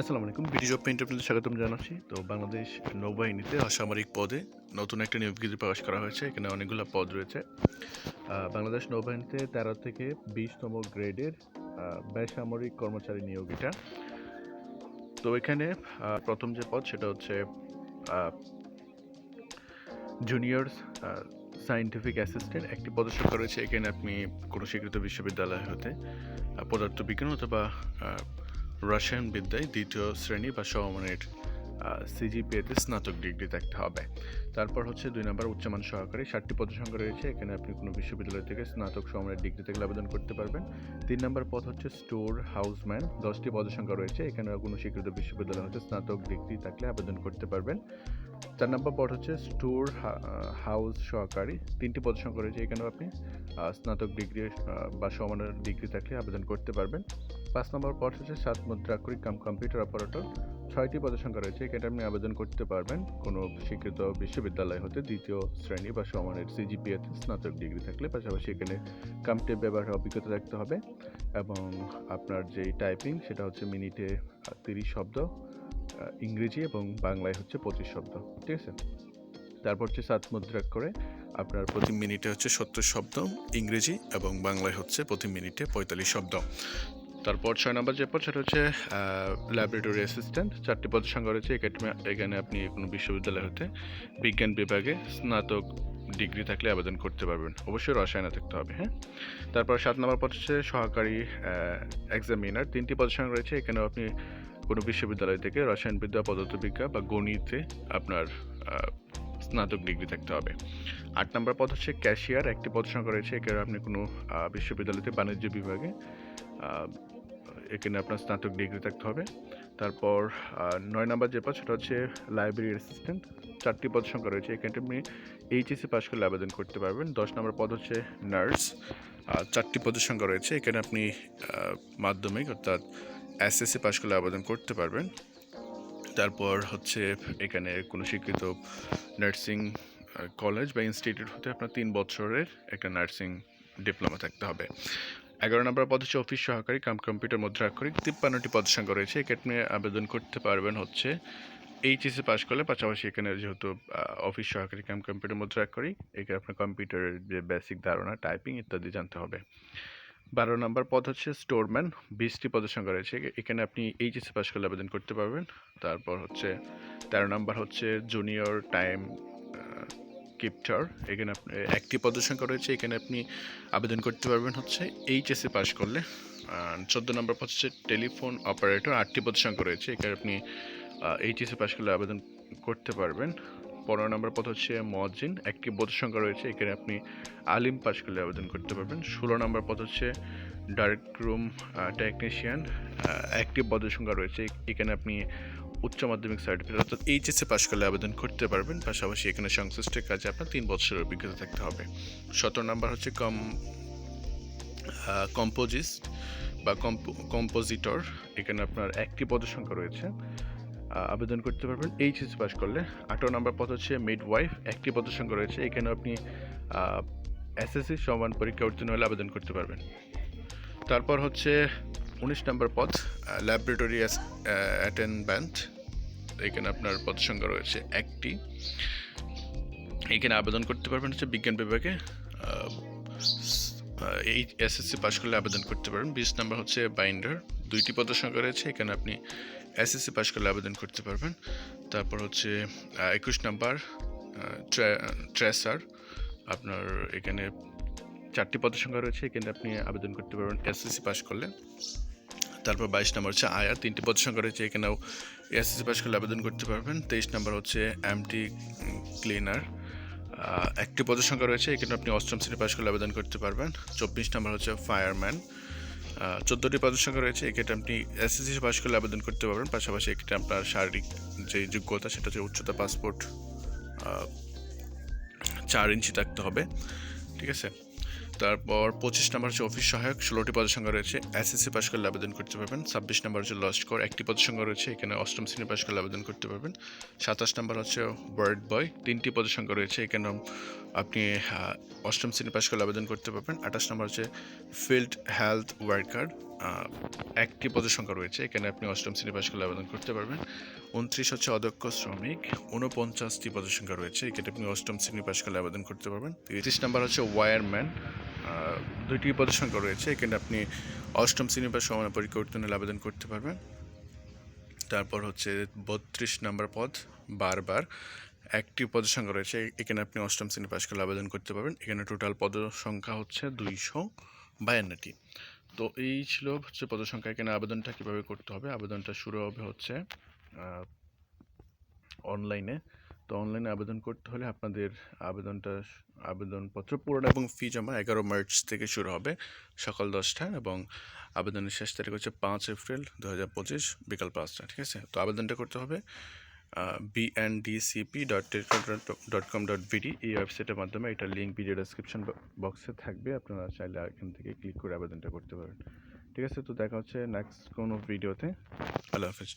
আসসালামু আলাইকুম BD job paint আপনাদের স্বাগতম জানাচ্ছি। তো বাংলাদেশ নৌবাহিনীতে অসামরিক পদে নতুন একটা নিয়োগ বিজ্ঞপ্তি প্রকাশ করা হয়েছে। এখানে অনেকগুলো পদ রয়েছে। বাংলাদেশ নৌবাহিনীতে তেরো থেকে বিশতম গ্রেডের বেসামরিক কর্মচারী নিয়োগ এটা। তো এখানে প্রথম যে পদ সেটা হচ্ছে জুনিয়র সায়েন্টিফিক অ্যাসিস্ট্যান্ট একটি পদসংখ্যা রয়েছে। এখানে আপনি কোনো স্বীকৃত বিশ্ববিদ্যালয় হতে পদার্থবিজ্ঞান অথবা রসায়ন বিদ্যায় দ্বিতীয় শ্রেণি বা সমমানের সিজিপিএতে স্নাতক ডিগ্রি থাকতে হবে। তারপর হচ্ছে দুই নম্বর উচ্চমান সহকারী, ষাটটি পদসংখ্যা রয়েছে। এখানে আপনি কোনো বিশ্ববিদ্যালয় থেকে স্নাতক সমানের ডিগ্রি থেকে আবেদন করতে পারবেন। তিন নম্বর পদ হচ্ছে স্টোর হাউসম্যান, দশটি পদসংখ্যা রয়েছে। এখানে কোনো স্বীকৃত বিশ্ববিদ্যালয় হচ্ছে স্নাতক ডিগ্রি থাকলে আবেদন করতে পারবেন। চার নম্বর পদ হচ্ছে স্টোর হাউস সহকারী। তিনটি পদসংখ্যা রয়েছে এখানেও আপনি স্নাতক ডিগ্রি বা সমানের ডিগ্রি থাকলে আবেদন করতে পারবেন। পাঁচ নম্বর পদ হচ্ছে সাত মুদ্রাক্ষরিক কাম কম্পিউটার অপারেটর। ছয়টি পদের সংখ্যা রয়েছে, এখানে আপনি আবেদন করতে পারবেন। কোনো স্বীকৃত বিশ্ববিদ্যালয় হতে দ্বিতীয় শ্রেণি বা সমানের সিজিপিএতে স্নাতক ডিগ্রি থাকলে, পাশাপাশি এখানে কামটেপ ব্যবহারের অভিজ্ঞতা রাখতে হবে। এবং আপনার যেই টাইপিং, সেটা হচ্ছে মিনিটে তিরিশ শব্দ। ইংরেজি এবং বাংলায় হচ্ছে পঁচিশ শব্দ, ঠিক আছে? তারপর হচ্ছে সাত মুদ্রা করে আপনার প্রতি মিনিটে হচ্ছে সত্তর শব্দ ইংরেজি এবং বাংলায় হচ্ছে প্রতি মিনিটে পঁয়তাল্লিশ শব্দ। তারপর ছয় নম্বর যে পদ, সেটা হচ্ছে ল্যাবরেটরি অ্যাসিস্ট্যান্ট চারটি পদের সংখ্যা রয়েছে, একাডেমি এখানে আপনি কোনো বিশ্ববিদ্যালয় হতে বিজ্ঞান বিভাগে স্নাতক ডিগ্রি থাকলে আবেদন করতে পারবেন। অবশ্যই রসায়নে থাকতে হবে হ্যাঁ? তারপর সাত নম্বর পদ হচ্ছে সহকারী এক্সামিনার তিনটি পদের সংখ্যা রয়েছে, এখানেও আপনি কোনো বিশ্ববিদ্যালয় থেকে রসায়নবিদ্যা পদার্থবিজ্ঞান বা গণিতে আপনার স্নাতক ডিগ্রি থাকতে হবে। আট নম্বর পদ হচ্ছে ক্যাশিয়ার। একটি পদ সংখ্যা রয়েছে এখানে আপনি কোনো বিশ্ববিদ্যালয়তে বাণিজ্য বিভাগে এখানে আপনার স্নাতক ডিগ্রি থাকতে হবে। তারপর নয় নম্বর যে পদ, সেটা হচ্ছে লাইব্রেরি অ্যাসিস্ট্যান্ট। চারটি পদ সংখ্যা রয়েছে, এখানে আপনি এইচএসসি পাস করলে আবেদন করতে পারবেন। দশ নম্বর পদ হচ্ছে নার্স। চারটি পদের সংখ্যা রয়েছে, এখানে আপনি মাধ্যমিক অর্থাৎ এসএসসি পাশ করলে আবেদন করতে পারবেন। তারপর হচ্ছে এখানে কোনো স্বীকৃত নার্সিং কলেজ বা ইনস্টিটিউট হতে আপনার তিন বছরের একটা নার্সিং ডিপ্লোমা থাকতে হবে। এগারো নম্বর পদ হচ্ছে অফিস সহকারী কাম কম্পিউটার মুদ্রাক্ষরিক তিপ্পান্নটি পদ সংখ্যা রয়েছে। এখানে আবেদন করতে পারবেন হচ্ছে এইচএসি পাশ করলে পাশাপাশি এখানে যেহেতু অফিস সহকারী কাম কম্পিউটার মুদ্রাক্ষরিক এখানে আপনার কম্পিউটারের যে বেসিক ধারণা টাইপিং ইত্যাদি জানতে হবে। বারো নম্বর পদ হচ্ছে স্টোরম্যান বিশটি পদের সংখ্যা রয়েছে। এখানে আপনি এইচএসি পাস করলে আবেদন করতে পারবেন। তারপর হচ্ছে তেরো নম্বর হচ্ছে জুনিয়র টাইম কিপটার এখানে আপনি, একটি পদের সংখ্যা রয়েছে, এখানে আপনি আবেদন করতে পারবেন হচ্ছে এইচএসসি পাস করলে। চোদ্দ নম্বর পদ হচ্ছে টেলিফোন অপারেটর আটটি পদ সংখ্যা রয়েছে। এখানে আপনি এইচএসসি পাস করলে আবেদন করতে পারবেন। পনেরো নম্বর পদ হচ্ছে মজিন একটি পদ সংখ্যা রয়েছে, এখানে আপনি আলিম পাস করলে আবেদন করতে পারবেন। ষোলো নম্বর পদ হচ্ছে ডার্ক রুম টেকনিশিয়ান একটি পদের সংখ্যা রয়েছে, এখানে আপনি উচ্চ মাধ্যমিক সার্টিফিকেট অর্থাৎ এইচএসসি পাস করলে আবেদন করতে পারবেন। পাশাপাশি এখানে সংশ্লিষ্ট কাজে আপনার তিন বছরের অভিজ্ঞতা থাকতে হবে। সতেরো নাম্বার হচ্ছে কম কম্পোজিস্ট বা কম্পোজিটর এখানে আপনার একটি পদের সংখ্যা রয়েছে আবেদন করতে পারবেন। এইচএসসি পাস করলে। আঠারো নম্বর পদ হচ্ছে মিড ওয়াইফ একটি পদের সংখ্যা রয়েছে। এখানে আপনি এসএসসি সমান পরীক্ষা উত্তীর্ণ হলে আবেদন করতে পারবেন। তারপর হচ্ছে উনিশ নম্বর পদ ল্যাবরেটরি অ্যাটেন্ড্যান্ট এখানে আপনার পদ সংখ্যা রয়েছে একটি। এখানে আবেদন করতে পারবেন হচ্ছে বিজ্ঞান বিভাগে। এই এসএসসি পাস করলে আবেদন করতে পারবেন। বিশ নাম্বার হচ্ছে বাইন্ডার দুইটি পদের সংখ্যা রয়েছে। এখানে আপনি এসএসসি পাশ করলে আবেদন করতে পারবেন তারপর হচ্ছে একুশ নাম্বার ট্রেসার আপনার এখানে চারটি পদের সংখ্যা রয়েছে, এখানে আপনি আবেদন করতে পারবেন এসএসসি পাশ করলে তারপর বাইশ নম্বর হচ্ছে আয়া, তিনটি পদ সংখ্যা রয়েছে, এখানেও এসএসসি পাস করলে আবেদন করতে পারবেন। তেইশ নম্বর হচ্ছে এমটি ক্লিনার একটি পদের সংখ্যা রয়েছে, এখানে আপনি অষ্টম শ্রেণি পাস করলে আবেদন করতে পারবেন। চব্বিশ নম্বর হচ্ছে ফায়ারম্যান চোদ্দোটি পদের সংখ্যা রয়েছে। এক্ষেত্রে আপনি এসএসসি পাস করলে আবেদন করতে পারবেন। পাশাপাশি এক্ষেত্রে আপনার শারীরিক যে যোগ্যতা, সেটা হচ্ছে উচ্চতা পাসপোর্ট চার ইঞ্চি থাকতে হবে। ঠিক আছে? তারপর পঁচিশ নম্বর হচ্ছে অফিস সহায়ক। ষোলোটি পদের সংখ্যা রয়েছে। এসএসসি পাস করলে আবেদন করতে পারবেন। ছাব্বিশ নম্বর হচ্ছে লস্ট কর একটি পদের সংখ্যা রয়েছে। এখানে অষ্টম শ্রেণি পাস করলে আবেদন করতে পারবেন। সাতাশ নম্বর হচ্ছে ওয়ার্ড বয় তিনটি পদের সংখ্যা রয়েছে। এখানে আপনি অষ্টম শ্রেণি পাশ করলে আবেদন করতে পারবেন। আঠাশ নম্বর হচ্ছে ফিল্ড হেলথ ওয়ার্কার একটি পদের সংখ্যা রয়েছে। এখানে আপনি অষ্টম শ্রেণি পাশ করলে আবেদন করতে পারবেন। উনত্রিশ হচ্ছে অদক্ষ শ্রমিক উনপঞ্চাশটি পদের সংখ্যা রয়েছে। এখানে আপনি অষ্টম শ্রেণি পাশ করলে আবেদন করতে পারবেন। তিরিশ নম্বর হচ্ছে ওয়ারম্যান দুইটি পদের সংখ্যা রয়েছে। এখানে আপনি অষ্টম শ্রেণি পাশ সমান পরীক্ষা আবেদন করতে পারবেন। তারপর হচ্ছে বত্রিশ নম্বর পদ, বারবার। একটি পদের সংখ্যা রয়েছে। এখানে আপনি অষ্টম শ্রেণি পাশ করলে আবেদন করতে পারবেন। এখানে টোটাল পদ সংখ্যা হচ্ছে দুইশো বায়ান্নটি। তো এই ছিল হচ্ছে পদ সংখ্যা। এখানে আবেদনটা কীভাবে করতে হবে? আবেদনটা শুরু হবে হচ্ছে অনলাইনে তো অনলাইনে আবেদন করতে হলে আপনাদের আবেদনটা আবেদনপত্র পূরণ এবং ফি জমা এগারো মার্চ থেকে শুরু হবে, সকাল দশটা এবং আবেদনের শেষ তারিখ হচ্ছে পাঁচ এপ্রিল দু হাজার পঁচিশ, বিকাল পাঁচটা, ঠিক আছে? তো আবেদনটা করতে হবে। BNDCP dot dot com dot BD এই ওয়েবসাইটের মাধ্যমে এটা লিঙ্ক ভিডিও ডেসক্রিপশন বক্সে থাকবে। আপনারা চাইলে এখান থেকে ক্লিক করে আবেদনটা করতে পারেন। ঠিক আছে, তো দেখা হচ্ছে নেক্সট কোনো ভিডিওতে আল্লাহ হাফেজ।